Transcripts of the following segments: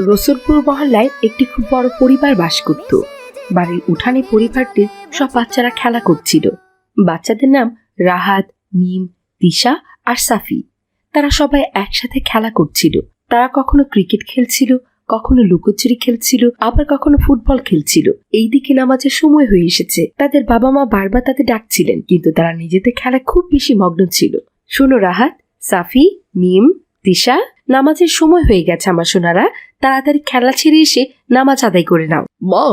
রসুলপুর মহল্লায় একটি খুব বড় পরিবার বাস করত। বাড়ির উঠানে পরিবারটির সব বাচ্চারা খেলা করছিল। বাচ্চাদের নাম রাহাত, মিম, তিশা আর সাফি। তারা সবাই একসাথে খেলা করছিল। তারা কখনো ক্রিকেট খেলছিল, কখনো লুকোচুরি খেলছিল, আবার কখনো ফুটবল খেলছিল। এই দিকে নামাজের সময় হয়ে এসেছে। তাদের বাবা মা বারবার তাদের ডাকছিলেন, কিন্তু তারা নিজেদের খেলায় খুব বেশি মগ্ন ছিল। শোনো রাহাত, সাফি, মিম, তিশা, নামাজের সময় হয়ে গেছে আমার সোনারা। তাড়াতাড়ি খেলা ছেড়ে এসে নামাজ আদায় করে নাও। মা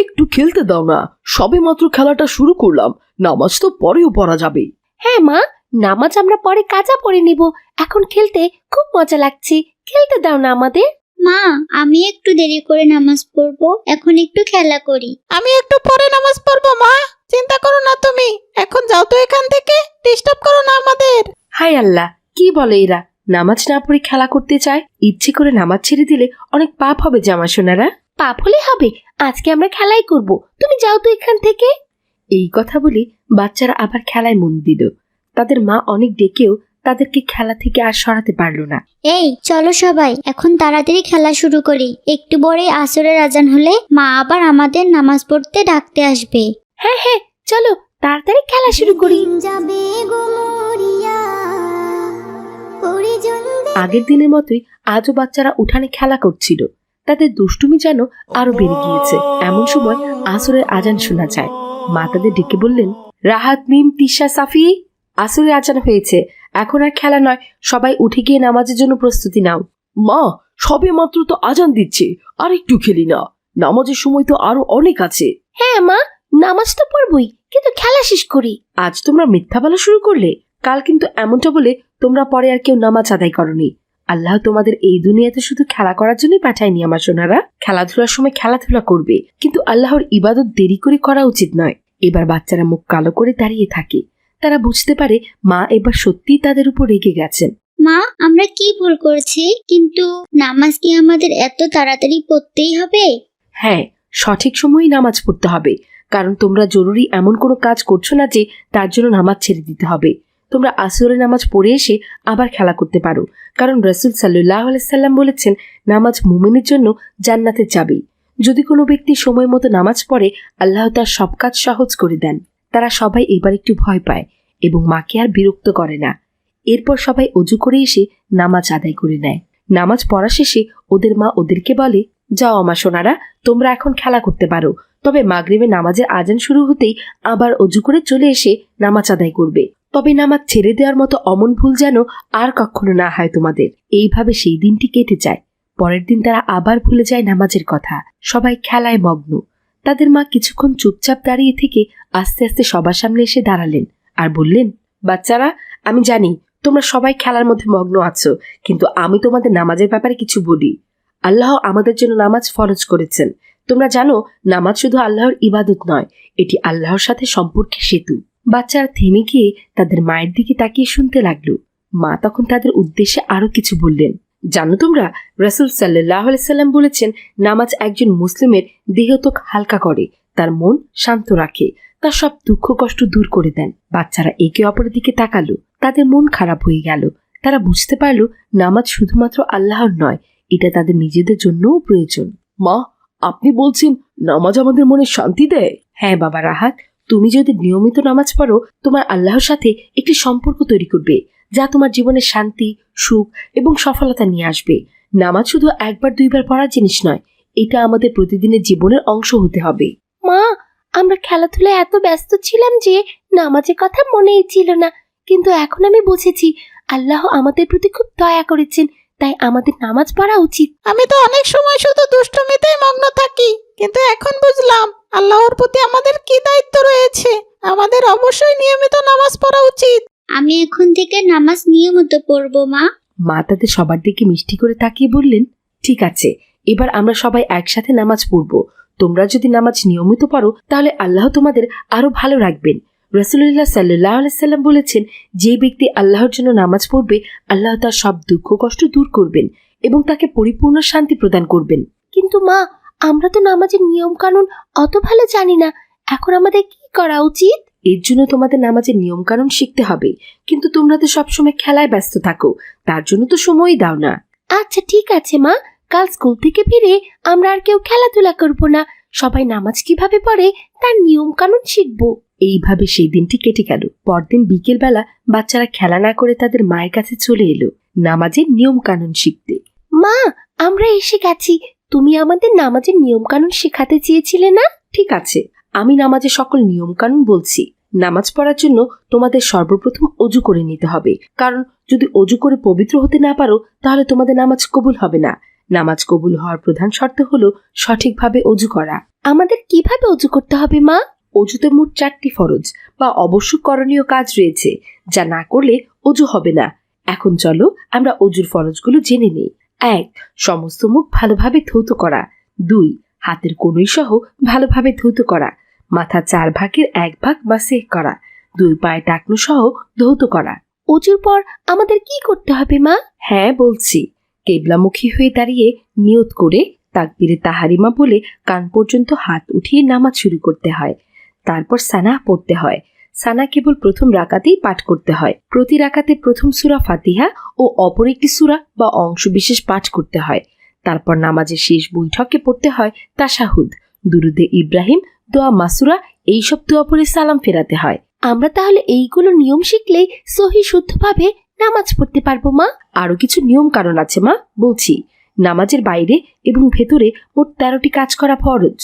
একটু খেলতে দাও না। সবে মাত্র খেলাটা শুরু করলাম। নামাজ তো পরেও পড়া যাবে। হ্যাঁ মা নামাজ আমরা পরে কাজা পড়ে নিব। এখন খেলতে খুব মজা লাগছে। খেলতে দাও না আমাদের। মা আমি একটু দেরি করে নামাজ পড়ব। এখন একটু খেলা করি। আমি একটু পরে নামাজ পড়ব মা। চিন্তা করো না তুমি। এখন যাও তো এখান থেকে। ডিস্টার্ব করো না আমাদের। হাই আল্লাহ কি বলে এরা? নামাজ না পড়ে খেলা করতে চায় ইচ্ছে করে নামাজ ছেড়ে দিলে অনেক পাপ হবে জামা সোনারা। পাপ হলে হবে আজকে আমরা খেলাই করব তুমি যাও তো এখান থেকে। এই কথা বলে বাচ্চারা আবার খেলায় মন দিল। তাদের মা অনেক ডেকেও তাদেরকে খেলা থেকে আর সরাতে পারল না। এই চলো সবাই এখন তাড়াতাড়ি খেলা শুরু করি। একটু পরে আসরের আজান হলে মা আবার আমাদের নামাজ পড়তে ডাকতে আসবে। হ্যাঁ হ্যাঁ চলো তাড়াতাড়ি খেলা শুরু করি। যাবে আগের দিনের মতোই আজও বাচ্চারা উঠানে খেলা করছিল। তাদের দুষ্টুমি যেন আরও বেড়ে গিয়েছে। এমন সময় আসরের আজান শোনা যায়। মা তাদের ডেকে বললেন রাহাত মিম তিশা সাফি আসরের আজান হয়েছে। এখন আর খেলা নয়। সবাই উঠে গিয়ে নামাজের জন্য প্রস্তুতি নাও। মা সবে মাত্র তো আজান দিচ্ছে। আর একটু খেলি না। নামাজের সময় তো আরও অনেক আছে। হ্যাঁ মা নামাজ তো পড়বই কিন্তু খেলা শেষ করি। আজ তোমরা মিথ্যা বলা শুরু করলে। কাল কিন্তু এমনটা বলে তোমরা পরে আর কেউ নামাজ আদায় করনি। আল্লাহ তোমাদের এই দুনিয়াতে শুধু খেলা করার জন্যই পাঠায়নি আমার সোনারা। খেলাধুলার সময় খেলাধুলা করবে কিন্তু আল্লাহর ইবাদত দেরি করে করা উচিত নয়। এবার বাচ্চারা মুখ কালো করে দাঁড়িয়ে থাকে। তারা বুঝতে পারে মা এবার সত্যিই তাদের উপর রেগে গেছেন। মা আমরা কি ভুল করেছি? কিন্তু নামাজ কি আমাদের এত তাড়াতাড়ি পড়তেই হবে? হ্যাঁ সঠিক সময়ে নামাজ পড়তে হবে। কারণ তোমরা জরুরি এমন কোনো কাজ করছ না যে তার জন্য নামাজ ছেড়ে দিতে হবে। তোমরা আসরে নামাজ পড়ে এসে আবার খেলা করতে পারো। কারণ রসুল সাল্লাহ আলাইসাল্লাম বলেছেন, নামাজ মুমিনের জন্য জান্নাতে চাবি যদি কোনো ব্যক্তি সময় মতো নামাজ পড়ে, আল্লাহ তার সব কাজ সহজ করে দেন। তারা সবাই এবার একটু ভয় পায় এবং মাকে আর বিরক্ত করে না। এরপর সবাই অজু করে এসে নামাজ আদায় করে নেয়। নামাজ পড়া শেষে ওদের মা ওদেরকে বলে, যাও আমার সোনারা, তোমরা এখন খেলা করতে পারো। তবে মাগরিবে নামাজের আজান শুরু হতেই আবার অজু করে চলে এসে নামাজ আদায় করবে। তবে নামাজ ছেড়ে দেওয়ার মতো অমন ভুল যেন আর কখনো না হয় তোমাদের। এইভাবে সেই দিনটি কেটে যায়। পরের দিন তারা আবার ভুলে যায় নামাজের কথা। সবাই খেলায় মগ্ন। তাদের মা কিছুক্ষণ চুপচাপ দাঁড়িয়ে থেকে আস্তে আস্তে সবার সামনে এসে দাঁড়ালেন আর বললেন, বাচ্চারা, আমি জানি তোমরা সবাই খেলার মধ্যে মগ্ন আছো, কিন্তু আমি তোমাদের নামাজের ব্যাপারে কিছু বলি। আল্লাহ আমাদের জন্য নামাজ ফরজ করেছেন। তোমরা জানো, নামাজ শুধু আল্লাহর ইবাদত নয়, এটি আল্লাহর সাথে সম্পর্কে সেতু। বাচ্চারা থেমে গিয়ে তাদের মায়ের দিকে তাকিয়ে শুনতে লাগল। মা তখন তাদের উদ্দেশ্যে আরও কিছু বললেন। জানো তোমরা, রসুল সাল্লাহ সাল্লাম বলেছেন, নামাজ একজন মুসলিমের দেহতক হালকা করে, তার মন শান্ত রাখে, তার সব দুঃখ কষ্ট দূর করে দেন। বাচ্চারা একে অপরের দিকে তাকালো, তাদের মন খারাপ হয়ে গেল। তারা বুঝতে পারল, নামাজ শুধুমাত্র আল্লাহর নয়, এটা তাদের নিজেদের জন্যও প্রয়োজন। মা, আপনি বলছেন, নামাজ আমাদের মনে শান্তি দেয়? হ্যাঁ বাবা রাহাত তুমি যদি নিয়মিত নামাজ পড়ো, তোমার আল্লাহর সাথে একটি সম্পর্ক তৈরি করবে, যা তোমার জীবনে শান্তি, সুখ এবং সফলতা নিয়ে আসবে। নামাজ শুধু একবার, দুইবার পড়ার জিনিস নয়, এটা আমাদের প্রতিদিনের জীবনের অংশ হতে হবে। মা, আমরা খেলাধুলায় এত ব্যস্ত ছিলাম যে নামাজের কথা মনেই ছিল না, কিন্তু এখন আমি বুঝেছি, আল্লাহ আমাদের প্রতি খুব দয়া করেছেন। তাই আমাদের নামাজ পড়া উচিত। আমি তো অনেক সময় শুধু দুষ্টুমিতেই মগ্ন থাকি কিন্তু এখন বুঝলাম আল্লাহর প্রতি আমাদের কি দায়িত্ব রয়েছে। আমাদের অবশ্যই নিয়মিত নামাজ পড়া উচিত। আমি এখন থেকে নামাজ নিয়মিত পড়ব মা। মা তাদের সবার দিকে মিষ্টি করে তাকিয়ে বললেন ঠিক আছে এবার আমরা সবাই একসাথে নামাজ পড়ব। তোমরা যদি নামাজ নিয়মিত পড়ো তাহলে আল্লাহ তোমাদের আরও ভালো রাখবেন। রসুল্লাহ সাল্লাহ সাল্লাম বলেছেন, যে ব্যক্তি আল্লাহর জন্য নামাজ পড়বে, আল্লাহ তার সব দুঃখ কষ্ট দূর করবেন এবং তাকে পরিপূর্ণ শান্তি প্রদান করবেন। কিন্তু মা, আমরা তো নামাজের নিয়ম কানুন অত ভালো জানি না, এখন আমাদের কি করা উচিত? এর জন্য তোমাদের নামাজের নিয়ম কানুন শিখতে হবে, কিন্তু তোমরা তো সবসময় খেলায় ব্যস্ত থাকো, তার জন্য তো সময়ই দাও না। আচ্ছা ঠিক আছে মা, কাল স্কুল থেকে ফিরে আমরা আর কেউ খেলাধুলা করব না, সবাই নামাজ কীভাবে পড়ে তার নিয়ম কানুন শিখব। এইভাবে সেই দিনটি কেটে গেল। পরদিন বিকেলবেলা বাচ্চারা খেলা না করে তাদের মায়ের কাছে চলে এলো। নামাজের নিয়ম কানুন শিখতে। মা আমরা এসে গেছি। তুমি আমাদের নামাজের নিয়ম কানুন শেখাতে চেয়েছিলে না? ঠিক আছে আমি নামাজের সকল নিয়ম কানুন বলছি। নামাজ পড়ার জন্য তোমাদের সর্বপ্রথম অজু করে নিতে হবে। কারণ যদি অজু করে পবিত্র হতে না পারো তাহলে তোমাদের নামাজ কবুল হবে না। নামাজ কবুল হওয়ার প্রধান শর্ত হলো সঠিকভাবে অজু করা। আমাদের কীভাবে অজু করতে হবে মা? অজুতে মোট চারটি ফরজ বা অবশ্য করণীয় কাজ রয়েছে, যা না করলে অজু হবে না। এখন চলো আমরা অজুর ফরজগুলো জেনে নিই। এক, সমস্ত মুখ ভালোভাবে ধৌত করা। দুই, হাতের কনুই সহ ভালোভাবে ধৌত করা। মাথা চার ভাগের এক ভাগ বা সেক করা। দুই পায়ে টাকনু সহ ধৌত করা। অজুর পর আমাদের কি করতে হবে, মা? হ্যাঁ বলছি। কেবলামুখী হয়ে দাঁড়িয়ে নিয়ত করে তাকবিরে তাহারিমা বলে কান পর্যন্ত হাত উঠিয়ে নামাজ শুরু করতে হয়। তারপর সানা পড়তে হয়। সানা কেবল প্রথম রাকাতেই পাঠ করতে হয়। প্রতি রাকাতে প্রথম সুরা ফাতিহা ও অপর একটি সুরা বা অংশ বিশেষ পাঠ করতে হয়। তারপর নামাজের শেষ বৈঠকে পড়তে হয় তাশাহুদ। দুরুদে ইব্রাহিম, দোয়া মাসুরা, এইসব দোয়া পড়ে সালাম ফেরাতে হয়। আমরা তাহলে এইগুলো নিয়ম শিখলেই সহি শুদ্ধভাবে নামাজ পড়তে পারব মা? আরও কিছু নিয়ম কারণ আছে মা? বলছি, নামাজের বাইরে এবং ভেতরে মোট তেরোটি কাজ করা ফরজ।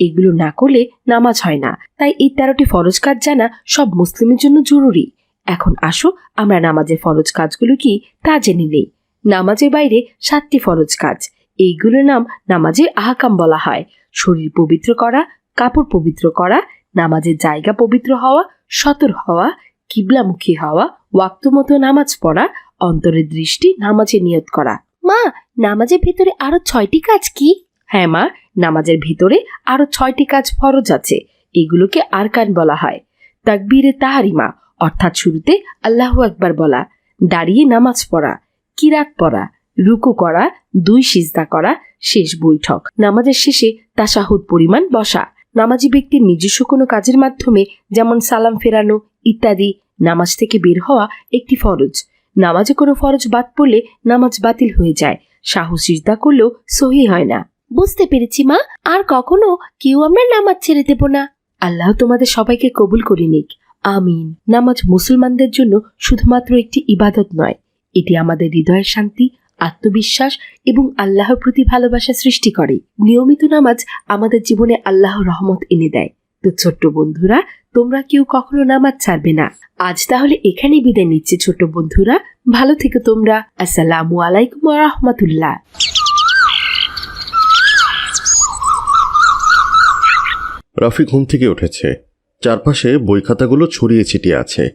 এগুলো না করলে নামাজ হয় না। তাই এই তেরোটি ফরজ কাজ জানা সব মুসলিমের জন্য জরুরি। এখন আসো, আমরা নামাজের ফরজ কাজগুলো কি তা জেনে নেই। নামাজের বাইরে সাতটি ফরজ কাজ। এইগুলোর নাম নামাজের আহাকাম বলা হয়। শরীর পবিত্র করা, কাপড় পবিত্র করা, নামাজের জায়গা পবিত্র হওয়া, সতর হওয়া, কিবলামুখী হওয়া, ওয়াক্ত মতো নামাজ পড়া, অন্তরের দৃষ্টি নামাজে নিয়ত করা। মা, নামাজের ভেতরে আরও ছয়টি কাজ কি? হ্যাঁ মা, নামাজের ভিতরে আরও ছয়টি কাজ ফরজ আছে, এগুলোকে আরকান বলা হয়। তাকবীরে তাহারিমা অর্থাৎ শুরুতে আল্লাহু একবার বলা, দাঁড়িয়ে নামাজ পড়া, কিরাত পড়া, রুকু করা, দুই সিজদা করা, শেষ বৈঠক। নামাজের শেষে তাসাহুদ পরিমাণ বসা। নামাজি ব্যক্তির নিজস্ব কোনো কাজের মাধ্যমে যেমন সালাম ফেরানো ইত্যাদি, নামাজ থেকে বের হওয়া একটি ফরজ। নামাজে কোনো ফরজ বাদ পড়লে নামাজ বাতিল হয়ে যায়। সাহু সিজদা করলেও সহি হয় না। বুঝতে পেরেছি, মা। আর কখনো কেউ আমরা নামাজ ছেড়ে দেব না। আল্লাহ তোমাদের সবাইকে কবুল করে নিক। আমিন। নামাজ মুসলমানদের জন্য শুধুমাত্র একটি ইবাদত নয়, এটি আমাদের হৃদয়ের শান্তি, আত্মবিশ্বাস এবং আল্লাহর প্রতি ভালোবাসা সৃষ্টি করে। নিয়মিত নামাজ আমাদের জীবনে আল্লাহর রহমত এনে দেয়। তো ছোট্ট বন্ধুরা, তোমরা কেউ কখনো নামাজ ছাড়বে না। আজ তাহলে এখানে বিদায় নিচ্ছে, ছোট্ট বন্ধুরা। ভালো থেকো তোমরা। আসসালামু আলাইকুম রহমতুল্লাহ। রাফি ঘুম থেকে উঠেছে। চারপাশে বই খাতাগুলো ছড়িয়ে ছিটিয়ে আছে।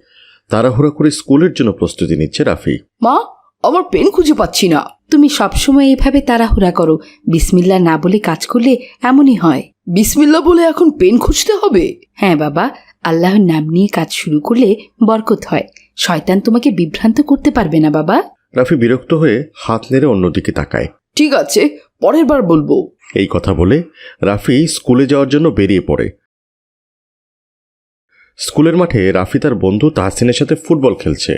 তাড়াহুড়া করে স্কুলের জন্য প্রস্তুতি নিচ্ছে রাফি মা আমার পেন খুঁজে পাচ্ছি না। তুমি সবসময় এভাবে তাড়াহুড়া করো। বিসমিল্লা না বলে কাজ করলে এমনই হয়। বিসমিল্লা বলে এখন পেন খুঁজতে হবে? হ্যাঁ বাবা আল্লাহর নাম নিয়ে কাজ শুরু করলে বরকত হয়। শয়তান তোমাকে বিভ্রান্ত করতে পারবে না বাবা। রাফি বিরক্ত হয়ে হাত নেড়ে অন্যদিকে তাকায়। ঠিক আছে পরের বার বলব। এই কথা বলে রাফি স্কুলে যাওয়ার জন্য বেরিয়ে পড়ে। স্কুলের মাঠে রাফি তার বন্ধু তাহসিনের সাথে ফুটবল খেলছে।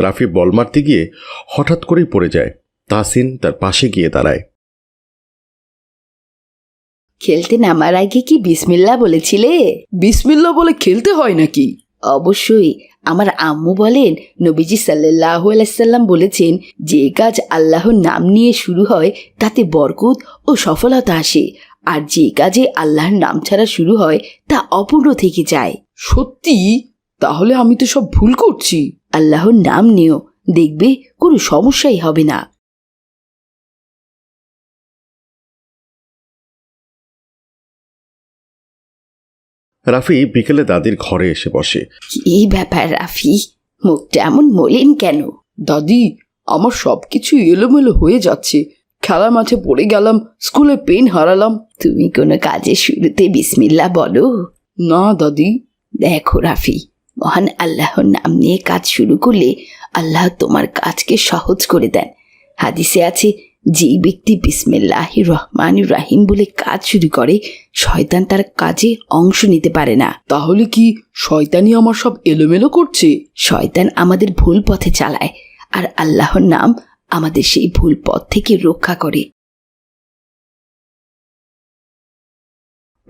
রাফি বল মারতে গিয়ে হঠাৎ করেই পড়ে যায়। তাহসিন তার পাশে গিয়ে দাঁড়ায়। খেলতে নামার আগে কি বিসমিল্লা বলেছিলে? বিসমিল্লা বলে খেলতে হয় নাকি? অবশ্যই। আমার আম্মু বলেন নবীজি সাল্লাহ আলাইসাল্লাম বলেছেন যে কাজ আল্লাহর নাম নিয়ে শুরু হয় তাতে বরকত ও সফলতা আসে। আর যে কাজে আল্লাহর নাম ছাড়া শুরু হয় তা অপূর্ণ থেকে যায়। সত্যি? তাহলে আমি তো সব ভুল করছি। আল্লাহর নাম নিয়েও দেখবে কোনো সমস্যাই হবে না। রাফি বিকেলে দাদির ঘরে এসে বসে। কি ব্যাপার রাফি? মুখটা এমন মলিন কেন? দাদি আমার সব কিছু এলোমেলো হয়ে যাচ্ছে। খেলার মাঠে পড়ে গেলাম স্কুলে পেন হারালাম। তুমি কোনো কাজের শুরুতে বিসমিল্লা বলো। না দাদি। দেখো রাফি মহান আল্লাহর নাম নিয়ে কাজ শুরু করলে আল্লাহ তোমার কাজকে সহজ করে দেন। হাদিসে আছে যেই ব্যক্তি বিসমিল্লাহ রহমান রাহিম বলে কাজ শুরু করে শয়তান তার কাজে অংশ নিতে পারে না। তাহলে কি শয়তানই আমার সব এলোমেলো করছে? শয়তান আমাদের ভুল পথে চালায় আর আল্লাহর নাম আমাদের সেই ভুল পথ থেকে রক্ষা করে।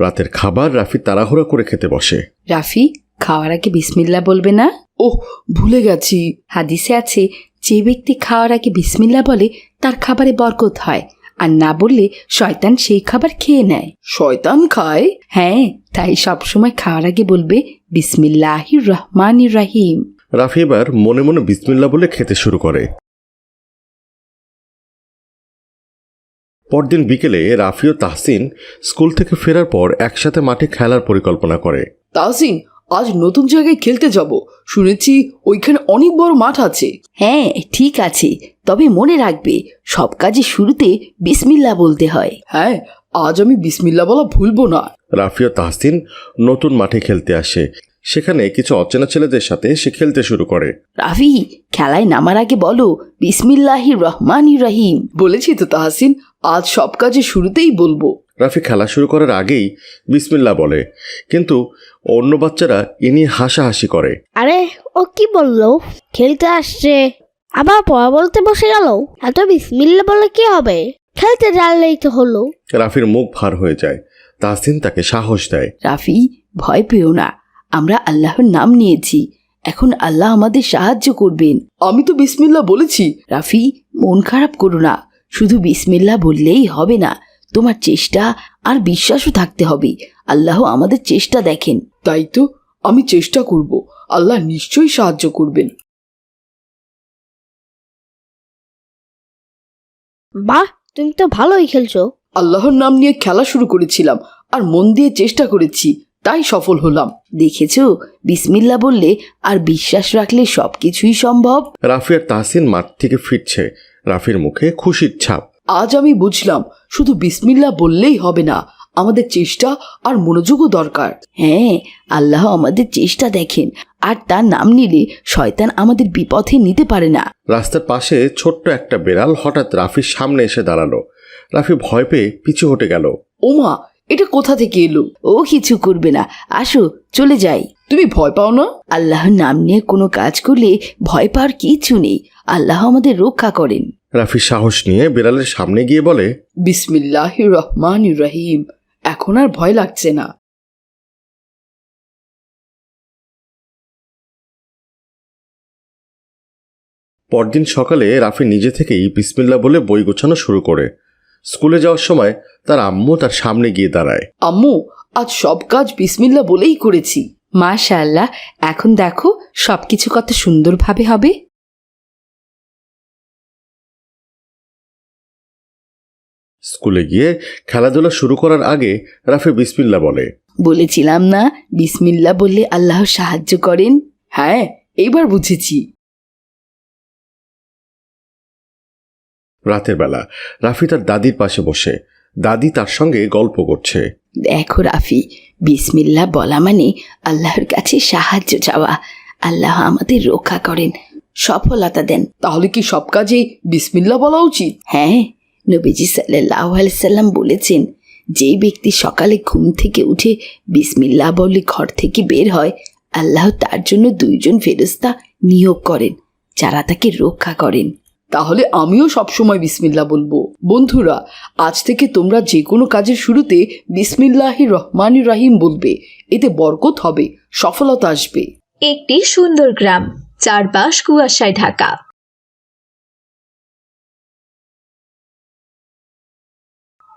রাতের খাবার রাফি তাড়াহুড়া করে খেতে বসে। রাফি খাওয়ার আগে বিসমিল্লা বলবে না? ওহ ভুলে গেছি। হাদিসে আছে যে ব্যক্তি খাওয়ার আগে বিসমিল্লা বলে তার খাবারে বরকত হয়। আর না বললে শয়তান সেই খাবার খেয়ে নেয়। শয়তান খায়? হ্যাঁ তাই সবসময় খাওয়ার আগে বলবে বিসমিল্লাহির রহমান রাহিম। রাফি এবার মনে মনে বিসমিল্লা বলে খেতে শুরু করে। পরদিন বিকেলে রাফি ও তাহসিন স্কুল থেকে ফেরার পর একসাথে মাঠে খেলার পরিকল্পনা করে। তাহসিন আজ নতুন জায়গায় খেলতে যাব। শুনেছি ওইখানে অনেক বড় মাঠ আছে। হ্যাঁ ঠিক আছে। তবে মনে রাখবে সব কাজে শুরুতে বিসমিল্লা বলতে হয়। হ্যাঁ আজ আমি বিসমিল্লা বলা ভুলবো না। রাফি ও তাহসিন নতুন মাঠে খেলতে আসে। সেখানে কিছু অচেনা ছেলেদের সাথে সে খেলতে শুরু করে। রাফি খেলায় নামার আগে বলো বিসমিল্লাহির রহমান রাহিম। বলেছি তো তাহসিন আজ সব কাজে শুরুতেই বলব। রাফি খেলা শুরু করার আগেই বিসমিল্লা বলে। কিন্তু অন্য বাচ্চারা এ নিয়ে হাসাহাসি করে। আরে ও কি বলল? খেলতে আসছে। আবার পড়া বলতে বসে গেল। এত বিসমিল্লা বলে কি হবে? খেলতে জানলেই তো হলো। রাফির মুখ ভার হয়ে যায়। তাহসিন তাকে সাহস দেয়। রাফি ভয় পেও না। আমরা আল্লাহর নাম নিয়েছি। এখন আল্লাহ আমাদের সাহায্য করবেন। আমি তো বিসমিল্লা বলেছি। রাফি মন খারাপ করো না। শুধু বিসমিল্লা বললেই হবে না। তোমার চেষ্টা আর বিশ্বাসও থাকতে হবে। আল্লাহ আমাদের চেষ্টা দেখেন। তাই তো আমি চেষ্টা করব। আল্লাহ নিশ্চয়ই সাহায্য করবেন। বাহ তুমি তো ভালোই খেলছো। আল্লাহর নাম নিয়ে খেলা শুরু করেছিলাম আর মন দিয়ে চেষ্টা করেছি তাই সফল হলাম। দেখেছ? বিসমিল্লা বললে আর বিশ্বাস রাখলে সবকিছুই সম্ভব। রাফি আর তাহসিন মাঠ থেকে ফিরছে। রাফির মুখে খুশির ছাপ। আজ আমি বুঝলাম শুধু বিসমিল্লা বললেই হবে না আমাদের চেষ্টা আর মনোযোগও দরকার। হ্যাঁ আল্লাহ আমাদের চেষ্টা দেখেন আর তার নাম নিলে শয়তান আমাদের বিপথে নিতে পারে না। রাস্তার পাশে ছোট্ট একটা বেড়াল হঠাৎ রাফির সামনে এসে দাঁড়াল। রাফি ভয় পেয়ে পিছু হটে গেল। ওমা এটা কোথা থেকে এলো? ও কিছু করবে না আসো চলে যাই। তুমি ভয় পাও না? আল্লাহর নাম নিয়ে কোনো কাজ করলে ভয় পাওয়ার কিছু নেই আল্লাহ আমাদের রক্ষা করেন। রাফি সাহস নিয়ে বেড়ালের সামনে গিয়ে বলে বিসমিল্লাহ রহমান রহিম এখন আর ভয় লাগছে না। পরদিন সকালে রাফি নিজে থেকেই বিসমিল্লা বলে বই গোছানো শুরু করে। স্কুলে যাওয়ার সময় তার আম্মু তার সামনে গিয়ে দাঁড়ায়। আম্মু আজ সব কাজ বিসমিল্লা বলেই করেছি। মাশাআল্লাহ এখন দেখো সবকিছু কত সুন্দরভাবে হবে। স্কুলে গিয়ে খেলাধুলা শুরু করার আগে রাফি বিসমিল্লা বলে। বলেছিলাম না বিসমিল্লা বললে আল্লাহ সাহায্য করেন? হ্যাঁ এইবার বুঝেছি। রাতের বেলা রাফি তার দাদির পাশে বসে। দাদি তার সঙ্গে গল্প করছে। দেখো রাফি বিসমিল্লা বলা মানে আল্লাহর কাছে সাহায্য চাওয়া। আল্লাহ আমাদের রক্ষা করেন সফলতা দেন। তাহলে কি সব কাজে বিসমিল্লা বলা উচিত? হ্যাঁ নবীজি সাল্লাহ সাল্লাম বলেছেন যেই ব্যক্তি সকালে ঘুম থেকে উঠে বিসমিল্লা বলে ঘর থেকে বের হয় আল্লাহ তার জন্য দুইজন ফেরস্তা নিয়োগ করেন যারা তাকে রক্ষা করেন। তাহলে আমিও সবসময় বিসমিল্লা বলব। বন্ধুরা আজ থেকে তোমরা যে কোনো কাজের শুরুতে বিসমিল্লাহ রহমান রাহিম বলবে। এতে বরকত হবে সফলতা আসবে। একটি সুন্দর গ্রাম চারপাশ কুয়াশায় ঢাকা।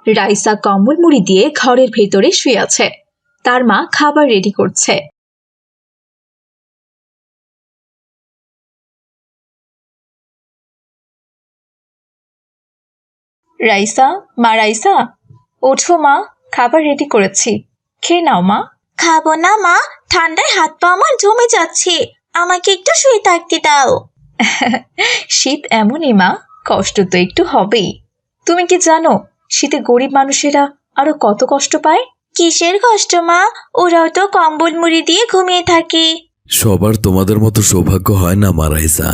রাইসা কম্বল মুড়ি দিয়ে ঘরের ভেতরে শুয়ে আছে। তার মা খাবার রেডি করছে। রাইসা মা রাইসা ওঠো মা খাবার রেডি করেছি। খেয়ে নাও মা। খাব না মা ঠান্ডায় হাত পা আমার জমে যাচ্ছে। আমাকে একটু শুয়ে থাকতে দাও। শীত এমনই মা কষ্ট তো একটু হবেই। তুমি কি জানো শীতে গরিব মানুষেরা আরও কত কষ্ট পায়? কিসের কষ্ট মা? ওরাও তো কম্বল মুড়ি দিয়ে ঘুমিয়ে থাকে। সবার তোমাদের মতো সৌভাগ্য হয় না মারাইসা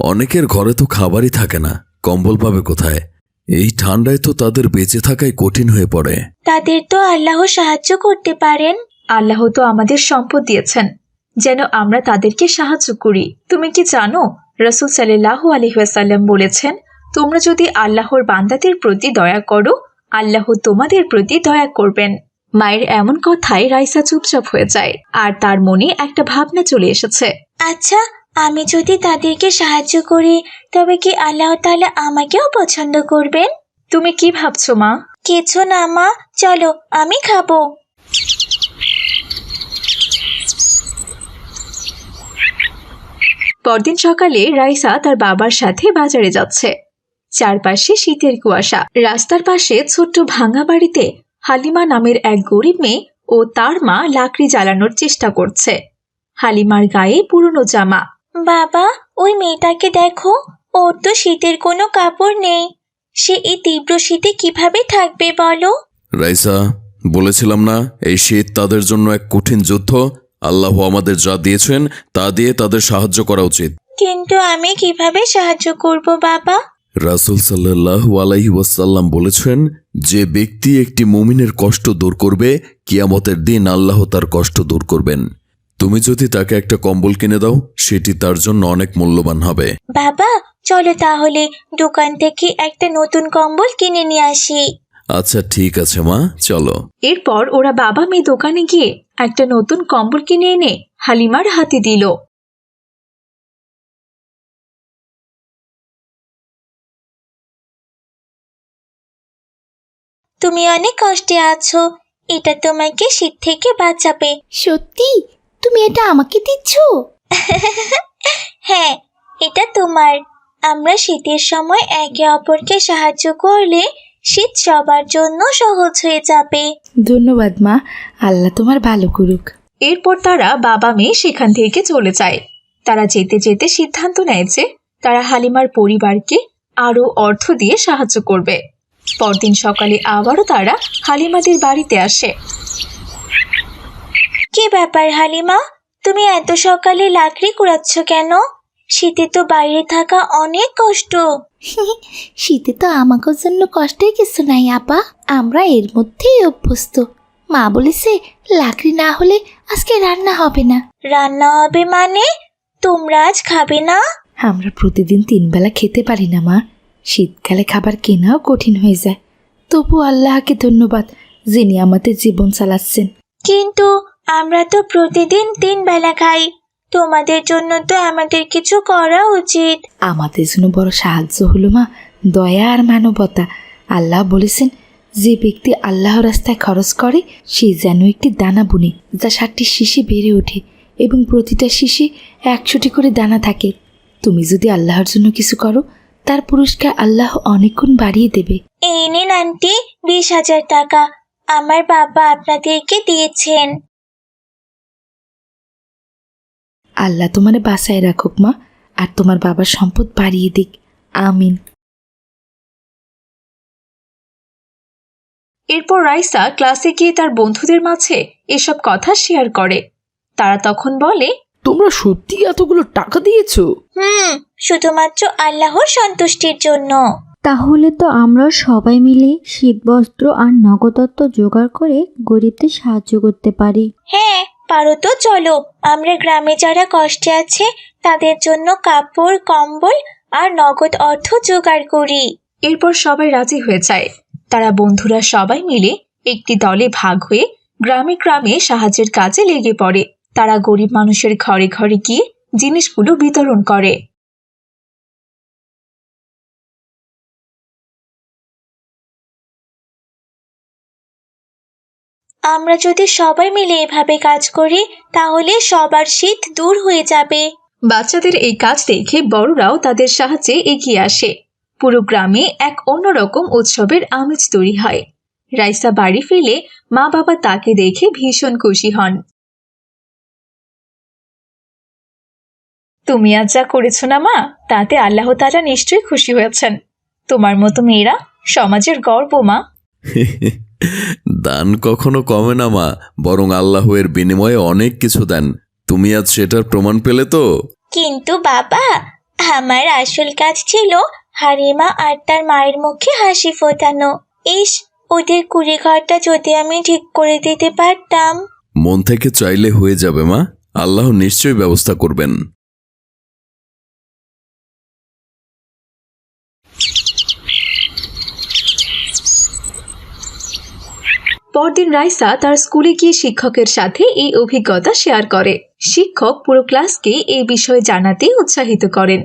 অনেকের ঘরে তো খাবারই থাকে না। কম্বল পাবে কোথায়? এই ঠান্ডায় তো তাদের বেঁচে থাকাই কঠিন হয়ে পড়ে। তাদের তো আল্লাহ সাহায্য করতে পারেন। আল্লাহ তো আমাদের সম্পদ দিয়েছেন। যেন আমরা তাদেরকে সাহায্য করি। তুমি কি জানো রসুল সাল্লাহ আলহিহাসাল্লাম বলেছেন তোমরা যদি আল্লাহর বান্দাদের প্রতি দয়া করো আল্লাহ তোমাদের প্রতি দয়া করবেন। মায়ের এমন কথায় রাইসা চুপচাপ হয়ে যায় আর তার মনে একটা ভাবনা চলে এসেছে। আচ্ছা আমি যদি তাদেরকে সাহায্য করি তবে কি আল্লাহ তাআলা আমাকেও পছন্দ করবেন? তুমি কি ভাবছ মা? কিছু না মা। চলো আমি খাব। পরদিন সকালে রাইসা তার বাবার সাথে বাজারে যাচ্ছে। চারপাশে শীতের কুয়াশা। রাস্তার পাশে ছোট্ট ভাঙা বাড়িতে হালিমা নামের এক গরিব মেয়ে ও তার মা লাকড়ি জ্বালানোর চেষ্টা করছে। হালিমার গায়ে পুরনো জামা। বাবা ওই মেয়েটাকে দেখো। ওর তো শীতের কোনো কাপড় নেই। সে এই তীব্র শীতে কীভাবে থাকবে বলো? রাইসা বলেছিলাম না এই শীত তাদের জন্য এক কঠিন যুদ্ধ। আল্লাহ আমাদের যা দিয়েছেন তা দিয়ে তাদের সাহায্য করা উচিত। কিন্তু আমি কীভাবে সাহায্য করব বাবা? রাসুল সাল্লাহ আলাইহি ওয়াসাল্লাম বলেছেন যে ব্যক্তি একটি মুমিনের কষ্ট দূর করবে কিয়ামতের দিন আল্লাহ তার কষ্ট দূর করবেন। তুমি যদি তাকে একটা কম্বল কিনে দাও সেটি তার জন্য অনেক মূল্যবান হবে। বাবা চলো তাহলে দোকান থেকে একটা নতুন কম্বল কিনে নিয়ে আসি। আচ্ছা ঠিক আছে মা চলো। এরপর ওরা বাবা মেয়ে দোকানে গিয়ে একটা নতুন কম্বল কিনে এনে হালিমার হাতে দিল। তুমি অনেক কষ্টে আছো। এটা তোমাকে শীত থেকে বাঁচাবে। সত্যি? তুমি এটা আমাকে দিচ্ছ? হ্যাঁ এটা তোমার। আমরা শীতের সময় একে অপরকে সাহায্য করলে শীত সবার জন্য সহজ হয়ে যাবে। ধন্যবাদ মা। আল্লাহ তোমার ভালো করুক। এরপর তারা বাবা মেয়ে সেখান থেকে চলে যায়। তারা যেতে যেতে সিদ্ধান্ত নেয় যে তারা হালিমার পরিবারকে আরও অর্থ দিয়ে সাহায্য করবে। পরদিন সকালে আবারও তারা হালিমাদের বাড়িতে আসে। কি ব্যাপার হালিমা? তুমি এত সকালে লাকড়ি কুড়াচ্ছ কেন? শীতে তো বাইরে থাকা অনেক কষ্ট। শীতে তো আমাদের জন্য কষ্টের কিছু নাই আপা। আমরা এর মধ্যেই অভ্যস্ত। মা বলেছে লাকড়ি না হলে আজকে রান্না হবে না। রান্না হবে মানে? তোমরা আজ খাবে না? আমরা প্রতিদিন তিনবেলা খেতে পারি না মা। শীতকালে খাবার কেনাও কঠিন হয়ে যায়। তবু আল্লাহকে ধন্যবাদ যিনি আমাদের জীবন চালাচ্ছেন। কিন্তু আমরা তো প্রতিদিন তিন বেলা খাই। তোমাদের জন্য তো আমাদের কিছু করা উচিত। আমাদের জন্য বড় সাহায্য হলো মা দয়া আর মানবতা। আল্লাহ বলেছেন যে ব্যক্তি আল্লাহ রাস্তায় খরচ করে সে যেন একটি দানা বুনে যা ষাটটি শিশি বেড়ে ওঠে এবং প্রতিটা শিশি একশোটি করে দানা থাকে। তুমি যদি আল্লাহর জন্য কিছু করো তার পুরস্কার আল্লাহ অনেকক্ষণ বাড়িয়ে দেবে। এই নিন আন্টি বিশ হাজার টাকা। আমার বাবা আপনাদেরকে দিয়েছেন। আল্লাহ তোমার বাসায় রাখুক মা আর তোমার বাবার সম্পদ বাড়িয়ে দিক। আমিন। এরপর রাইসা ক্লাসে গিয়ে তার বন্ধুদের মাঝে এসব কথা শেয়ার করে। তারা তখন বলে তোমরা সত্যি এতগুলো টাকা দিয়েছ? হুম শুধুমাত্র আল্লাহর সন্তুষ্টির জন্য। তাহলে তো আমরা সবাই মিলে শীতবস্ত্র আর নগদত্ব জোগাড় করে গরিবদের সাহায্য করতে পারি। হ্যাঁ পারো তো চলো। আমরা গ্রামে যারা কষ্টে আছে তাদের জন্য কাপড় কম্বল আর নগদ অর্থ জোগাড় করি। এরপর সবাই রাজি হয়ে যায়। তারা বন্ধুরা সবাই মিলে একটি দলে ভাগ হয়ে গ্রামে গ্রামে সাহায্যের কাজে লেগে পড়ে। তারা গরিব মানুষের ঘরে ঘরে গিয়ে জিনিসগুলো বিতরণ করে। আমরা যদি সবাই মিলে এভাবে কাজ করি, তাহলে সবার শীত দূর হয়ে যাবে। বাচ্চাদের এই কাজ দেখে বড়রাও তাদের সাহায্যে এগিয়ে আসে। পুরো গ্রামে এক অন্যরকম উৎসবের আমেজ তৈরি হয়। রাইসা বাড়ি ফিরে মা বাবা তাকে দেখে ভীষণ খুশি হন। তুমি আজ যা করেছ না মা তাতে আল্লাহ তাআলা নিশ্চয়ই খুশি হয়েছেন। তোমার মতো মেয়েরা সমাজের গর্ব মা। দান কখনো কমে না মা বরং আল্লাহ এর বিনিময়ে অনেক কিছু দেন। তুমি আজ সেটার প্রমাণ পেলে তো? কিন্তু বাবা আমার আসল কাজ ছিল হারিমা আর তার মায়ের মুখে হাসি ফোটানো। ইস ওদের কুড়ি ঘরটা যদি আমি ঠিক করে দিতে পারতাম। মন থেকে চাইলে হয়ে যাবে মা। আল্লাহ নিশ্চয়ই ব্যবস্থা করবেন। পরদিন রাইসা তার স্কুলে গিয়ে শিক্ষকের সাথে এই অভিজ্ঞতা শেয়ার করে। শিক্ষক পুরো ক্লাসকে এই বিষয়ে জানাতে উৎসাহিত করেন।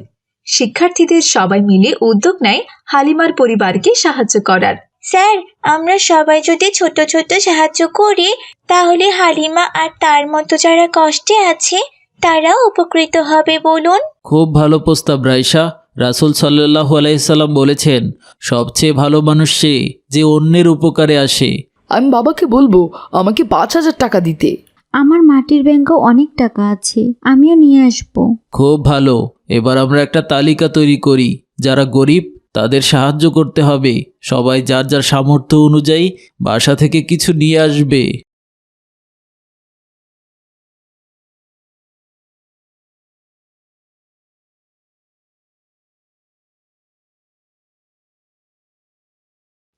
শিক্ষার্থীদের সবাই মিলে উদ্যোগ নেয় হালিমার পরিবারকে সাহায্য করার। স্যার আমরা সবাই যদি ছোট ছোট সাহায্য করি তাহলে হালিমা আর তার মতো যারা কষ্টে আছে তারাও উপকৃত হবে বলুন। খুব ভালো প্রস্তাব রাইসা। রাসুল সাল্লাহ আলাইসাল্লাম বলেছেন সবচেয়ে ভালো মানুষ সে যে অন্যের উপকারে আসে। আমি বাবাকে বলব আমাকে পাঁচ হাজার টাকা দিতে। আমার মাটির ব্যাংকে অনেক টাকা আছে আমিও নিয়ে আসব। খুব ভালো। এবার আমরা একটা তালিকা তৈরি করি যারা গরিব তাদের সাহায্য করতে হবে। সবাই যার যার সামর্থ্য অনুযায়ী বাসা থেকে কিছু নিয়ে আসবে।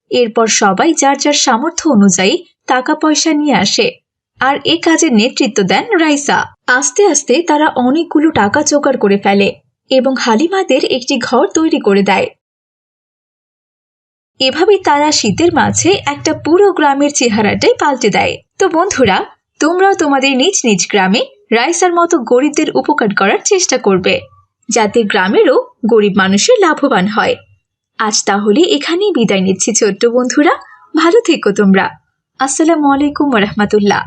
এরপর সবাই যার যার সামর্থ্য অনুযায়ী টাকা পয়সা নিয়ে আসে। আর এ কাজের নেতৃত্ব দেন রাইসা। আস্তে আস্তে তারা অনেকগুলো টাকা জোগাড় করে ফেলে এবং হালিমাদের একটি ঘর তৈরি করে দেয়। এভাবে তারা শীতের মাঝে একটা পুরো গ্রামের চেহারাটাই পাল্টে দেয়। তো বন্ধুরা, তোমরাও তোমাদের নিজ নিজ গ্রামে রাইসার মতো গরিবদের উপকার করার চেষ্টা করবে, যাতে গ্রামেরও গরিব মানুষের লাভবান হয়। আজ তাহলে এখানেই বিদায় নিচ্ছি ছোট্ট বন্ধুরা। ভালো থেকো তোমরা। আসসালামু আলাইকুম রহমতুল্লাহ।